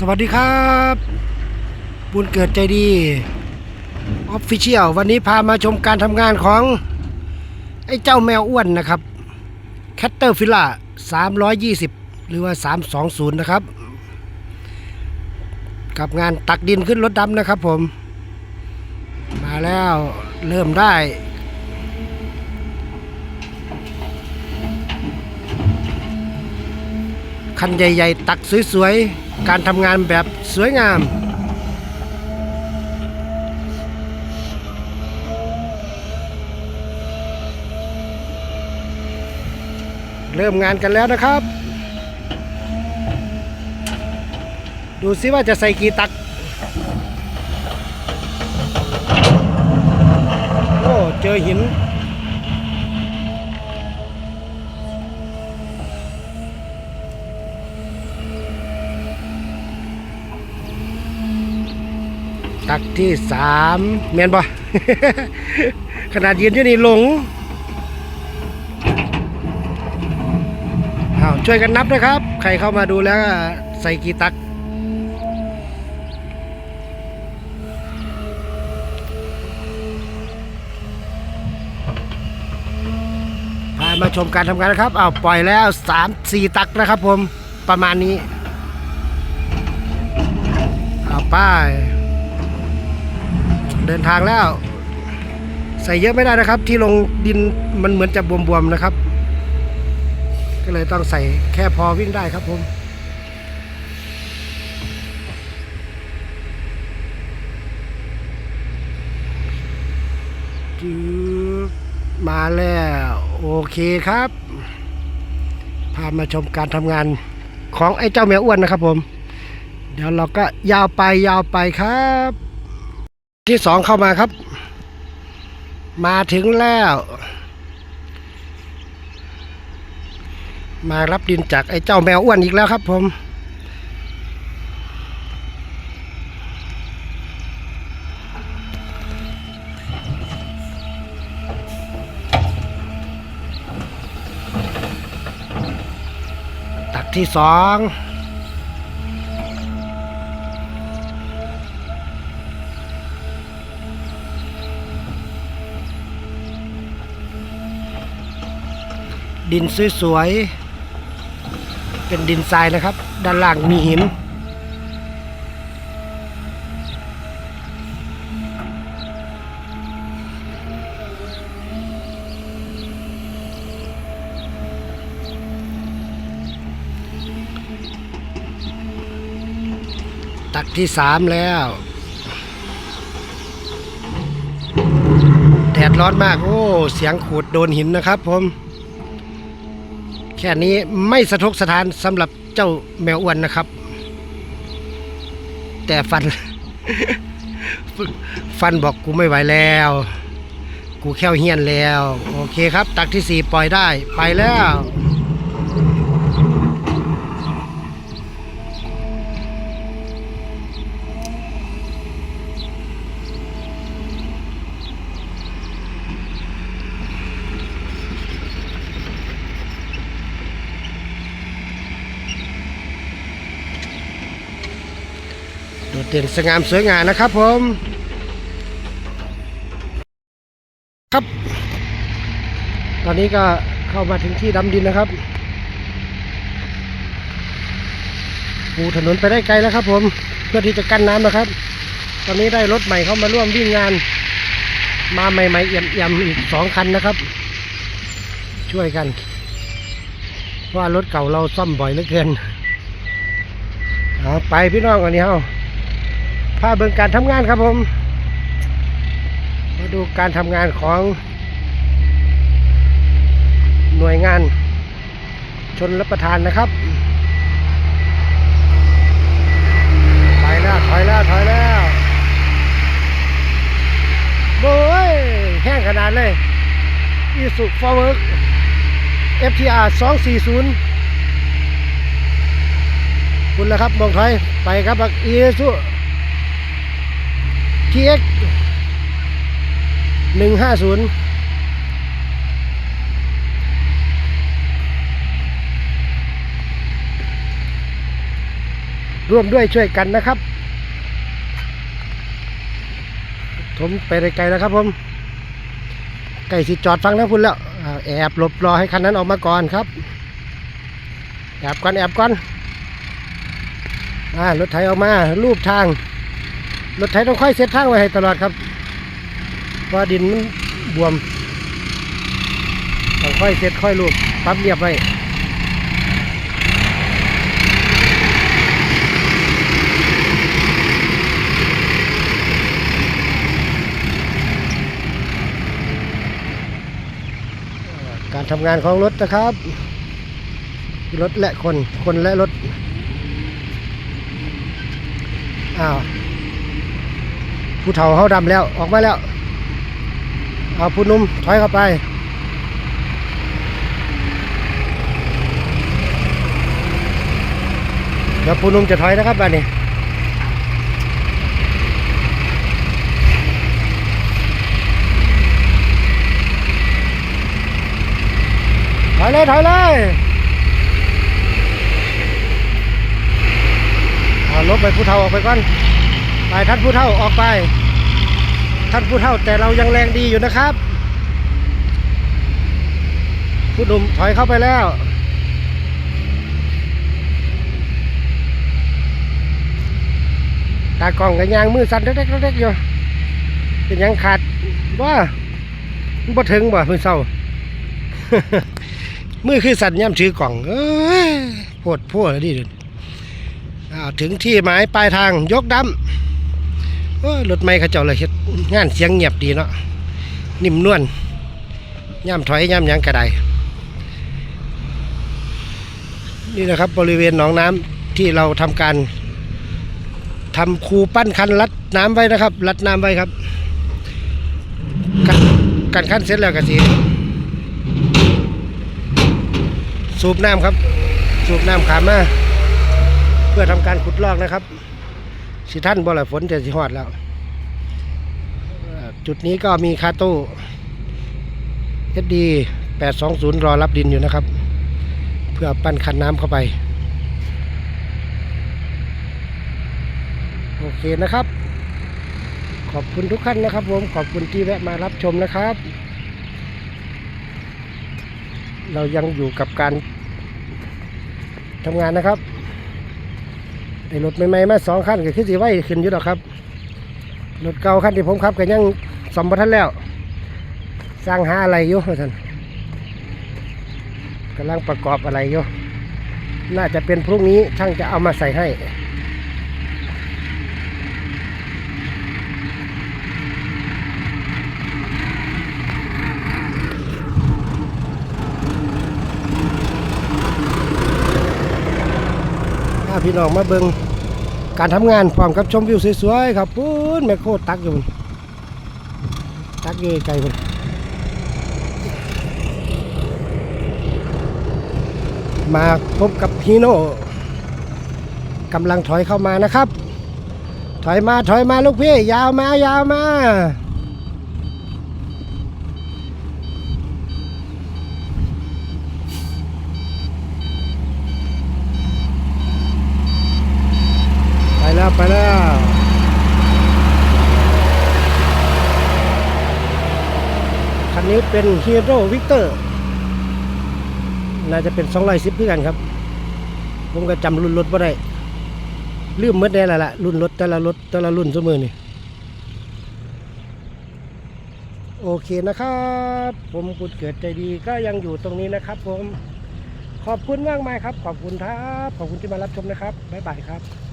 สวัสดีครับ บุญเกิดใจดีออฟฟิเชียลวันนี้พามาชมการทำงานของ ไอ้เจ้าแมวอ้วนนะครับแคตเตอร์ฟิล่า320 หรือว่า 320 นะครับ กับงานตักดินขึ้นรถดำนะครับผม มาแล้วเริ่มได้คันใหญ่ ๆ ตักสวย ๆ การทำงานแบบสวยงาม เริ่มงานกันแล้วนะครับ ดูซิว่าจะใส่กี่ตัก โอ้ เจอหิน ตักที่สามเมียนบ่ ขนาดยืนอยู่นี่หลงเอาช่วยกันนับนะครับ ใครเข้ามาดูแล้วใส่กี่ตัก พามาชมการทำงานนะครับเอาปล่อยแล้วสามสี่ตักนะครับผมประมาณนี้เอาไป เดินทางแล้ว ใส่เยอะไม่ได้นะครับ ที่ลงดินมันเหมือนจะบวมๆนะครับ ก็เลยต้องใส่แค่พอวิ่งได้ครับผมมาแล้วโอเคครับ พามาชมการทำงานของไอ้เจ้าแมวอ้วนนะครับผม เดี๋ยวเราก็ยาวไปยาวไปครับ ที่สองเข้ามาครับ มาถึงแล้ว มารับดินจากไอ้เจ้าแมวอ้วนอีกแล้วครับผม ตักที่สอง ดินสวยๆ เป็นดินทรายนะครับ ด้านล่างมีหิน ตักที่สามแล้ว แดดร้อนมาก โอ้ เสียงขูดโดนหินนะครับผม แค่นี้ไม่สะทกสะทานสำหรับเจ้าแมวอ้วนนะครับ แต่ฟัน ฟันบอกกูไม่ไหวแล้ว กูแค่เฮี้ยนแล้ว โอเคครับ ตักที่สี่ปล่อยได้ ไปแล้ว ดดเด่นสง่ามสวยงามนะครับผมครับ ตอนนี้ก็เข้ามาถึงที่ดำดินนะครับปูถนนไปได้ไกลแล้วครับ ผมเพื่อที่จะกั้นน้ำนะครับ ตอนนี้ได้รถใหม่เข้ามาร่วมวิ่งงาน มาใหม่ๆเอี่ยมๆอีกสองคันนะครับ ช่วยกันเพราะรถเก่าเราซ่อมบ่อยเหลือเกินเอาไปพี่น้องวันนี้เฮาาเบิ่งการทำงานครับผม มาดูการทำงานของหน่วยงาน ชนรับประทานนะครับ ถอยแล้ว ถอยแล้ว ถอยแล้วโอ้ยแห้งขนาดเลยอีสุฟอร์เวิร์ก FTR 240คุณแล้วครับมองถอย ไปครับอีสุ TX หนึ่งห้าศูนย์ร่วมด้วยช่วยกันนะครับ ผมไปไไกลแล้วครับผมไก่สิจอดฟังนะพุ่นแล้วแอบหลบรอให้คันนั้นออกมาก่อนครับ แอบก่อนแอบก่อนอ่ารถไถออกมารูปทาง รถไถต้องค่อยเซตทางไว้ให้ตลอดครับพราะว่าดินมันบวมต้องค่อยเซตค่อยรูปปรับเรียบไว้การทำงานของรถนะครับ รถและคน คนและรถ อ้าว ผู้เฒ่าเขาดำแล้วออกมาแล้ว เอาผู้นุ่มถอยเข้าไป เดี๋ยวผู้นุ่มจะถอยนะครับบ้านนี้ถอยเลยถอยเลยเอาลบไปผู้เฒ่าออกไปก่อน ท่านผู้เฒ่าออกไป ท่านผู้เฒ่าแต่เรายังแรงดีอยู่นะครับ ผู้หนุ่มถอยเข้าไปแล้วตากล้องกับยางมือสั่นเล็กๆๆอยู่เป็นยังขาดว่ามันบ่ถึงบ่มือเศร้า มือคือสั่นย่ำถือกล่องเอ้ยปวดพวดดิอ้าวถึงที่หมายปลายทางยกดำ รถไม่เขาเจ้าเลยเฮ็ดงานเสียงเงียบดีเนาะนิ่มนวลย่ำถอยย่ำยังกระไดนี่นะครับบริเวณหนองน้ำที่เราทำการทำคูปั้นคันรัดน้ำไว้นะครับ รัดน้ำไว้ครับกันกันขั้นเสร็จแล้วก็สีสูบน้ำครับ สูบน้ำขามมาเพื่อทำการขุดลอกนะครับ สิท่านบ่ละฝนจะสิฮอดแล้ว จุดนี้ก็มีคาโต้เอสดีแปดสองศูนย์รอรับดินอยู่นะครับ เพื่อปั้นคันน้ำเข้าไป โอเคนะครับ ขอบคุณทุกท่านนะครับผมขอบคุณที่แวะมารับชมนะครับ เรายังอยู่กับการทำงานนะครับ ไอ้รถใหม่ๆมาสองคันก็คือสีไว้ขึ้นอยู่ดอกครับรถเก่าคันที่ผมขับก็ยังสมบัติแล้วสร้างหาอะไรอยู่ท่านกำลังประกอบอะไรอยู่น่าจะเป็นพรุ่งนี้ช่างจะเอามาใส่ให้ พี่น้องมาเบิงการทำงานพร้อมกับชมวิวสวยๆครับปุ้นแมคโครตักอยู่ตักอยู่ไกลพุ่นมาพบกับฮีโน่กำลังถอยเข้ามานะครับ ถอยมาถอยมาลูกพี่ ยาวมายาวมา ไปแล้วไปแล้ว คั นี้เป็นฮีโร่วิกเตอร์น่าจะเป็น2 1 0เพื่อกันครับ ผมก็จำรุ่นรถบ่ได้ลืมเมื่อได้แล้วล่ะรุ่นรถแต่ละรถแต่ละรุ่นเสมอนี่โอเคนะครับ ผมกุดเกิดใจดีก็ยังอยู่ตรงนี้นะครับ ผมขอบคุณมากมายครับ ขอบคุณครับ ขอบคุณที่มารับชมนะครับบ๊ายบายครับ